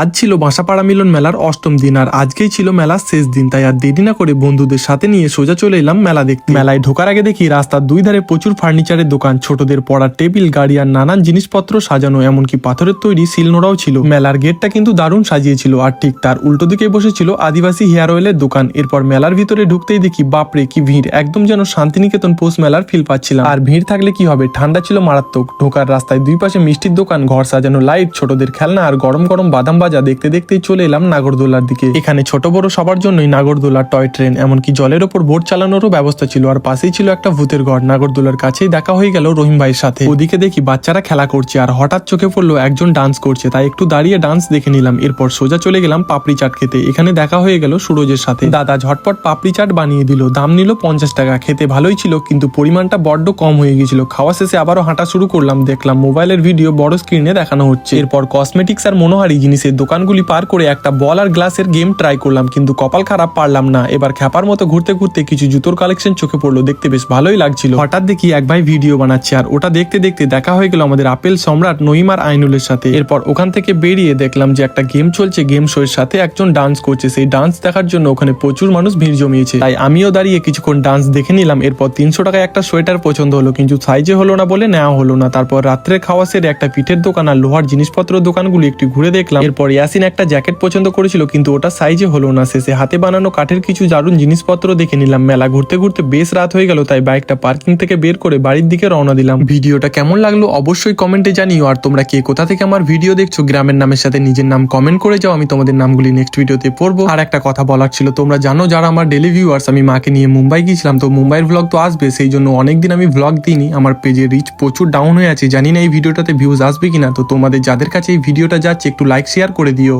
আজ ছিল বাসাপাড়া মিলন মেলার অষ্টম দিন আর আজকেই ছিল মেলার শেষ দিন। তাই আর দেরি না করে বন্ধুদের সাথে নিয়ে সোজা চলে এলাম মেলা দেখতে। মেলায় ঢোকার আগে দেখি রাস্তার দুই ধারে প্রচুর ফার্নিচারের দোকান, ছোটদের পড়ার টেবিল, গাড়ি আর নানান জিনিসপত্র সাজানো, এমনকি পাথরের তৈরি শিলনোড়াও ছিল। মেলার গেটটা কিন্তু দারুণ সাজিয়েছিল আর ঠিক তার উল্টো দিকে বসেছিল আদিবাসী হেয়ার অয়েলের দোকান। এরপর মেলার ভিতরে ঢুকতেই দেখি, বাপরে, কি ভিড়। একদম যেন শান্তিনিকেতন পোষ মেলার ফিল পাচ্ছিলাম। আর ভিড় থাকলে কি হবে? ঠান্ডা ছিল মারাত্মক। ঢোকার রাস্তায় দুই পাশে মিষ্টির দোকান, ঘর সাজানো, লাইট, ছোটদের খেলনা আর গরম গরম বাদাম ভাজা দেখতে দেখতেই চলে এলাম নাগরদোলার দিকে। এখানে ছোট বড় সবার জন্যই নাগরদোলার টয় ট্রেন, এমনকি জলের ওপর বোট চালানোরও ব্যবস্থা ছিল। আর পাশেই ছিল একটা ভূতের ঘর। নাগরদোলার কাছেই দেখা হয়ে গেল রহিম ভাইয়ের সাথে। ওদিকে দেখি বাচ্চারা খেলা করছে, আর হঠাৎ চোখে পড়ল একজন ডান্স করছে। তাই একটু দাঁড়িয়ে ডান্স দেখে নিলাম। এরপর সোজা চলে গেলাম পাপড়ি চাট খেতে। এখানে দেখা হয়ে গেল সুরজের সাথে। দাদা ঝটপট পাপড়ি চাট বানিয়ে দিল। দাম নিল পঞ্চাশ টাকা। খেতে ভালোই ছিল, কিন্তু পরিমাণটা বড্ড কম হয়ে গিয়েছিল খাওয়া শেষে আবারও হাঁটা শুরু করলাম। দেখলাম মোবাইলের ভিডিও বড় স্ক্রিনে দেখানো হচ্ছে। এরপর কসমেটিক্স আর মনোহারি জিনিসের দোকানগুলি পার করে একটা বল আর গ্লাসের গেম ট্রাই করলাম, কিন্তু কপাল খারাপ পারলাম না। এবার খ্যাপার মতো ঘুরতে ঘুরতে কিছু জুতোর কালেকশন চোখে পড়ল, দেখতে বেশ ভালোই লাগছিল। হঠাৎ দেখি এক ভাই ভিডিও বানাচ্ছে, আর ওটা দেখতে দেখতে দেখা হয়ে গেল আমাদের আপেল সম্রাট নইমার আইনুলের সাথে। এরপর ওখান থেকে বেরিয়ে দেখলাম যে একটা গেম চলছে গেম শো এর সাথে একজন ডান্স করছে। সেই ডান্স দেখার জন্য ওখানে প্রচুর মানুষ ভিড় জমিয়েছে। তাই আমিও দাঁড়িয়ে কিছুক্ষণ ডান্স দেখে নিলাম। এরপর তিনশো টাকায় একটা সোয়েটার পছন্দ হলো, কিন্তু সাইজে হলো না বলে নেওয়া হলো না। তারপর রাত্রে খাওয়া সেরে একটা পিঠের দোকান আর লোহার জিনিসপত্র দোকানগুলি একটু ঘুরে দেখলাম। এরপর ইয়াসিন একটা জ্যাকেট পছন্দ করেছিল, কিন্তু ওটা সাইজে হলো না। শেষে হাতে বানানো কাঠের কিছু দারুণ জিনিসপত্র দেখে নিলাম। মেলা ঘুরতে ঘুরতে বেশ রাত হয়ে গেল, তাই বাইকটা পার্কিং থেকে বের করে বাড়ির দিকে রওনা দিলাম। ভিডিওটা কেমন লাগল অবশ্যই কমেন্টে জানিও, আর তোমরা কে কোথা থেকে আমার ভিডিও দেখছ, গ্রামের নামের সাথে নিজের নাম কমেন্ট করে যাও, আমি তোমাদের নামগুলি নেক্সট ভিডিওতে পড়ব। আর একটা কথা বলার ছিল, তোমরা জানো যারা আমার ডেলি ভিউয়ার্স আমি মাকে নিয়ে মুম্বাই গিয়েছিলাম, তো মুম্বাইয়ের ভ্লগ তো আসবে, সেই জন্য অনেকদিন আমি ভ্লগ দিইনি। আমার পেজে রিচ প্রচুর ডাউন হয়ে আছে, জানি না এই ভিডিওটাতে ভিউজ আসবে কিনা, তো তোমাদের যাদের কাছে এই ভিডিওটা যাচ্ছে, একটু লাইক শেয়ার করে দিও।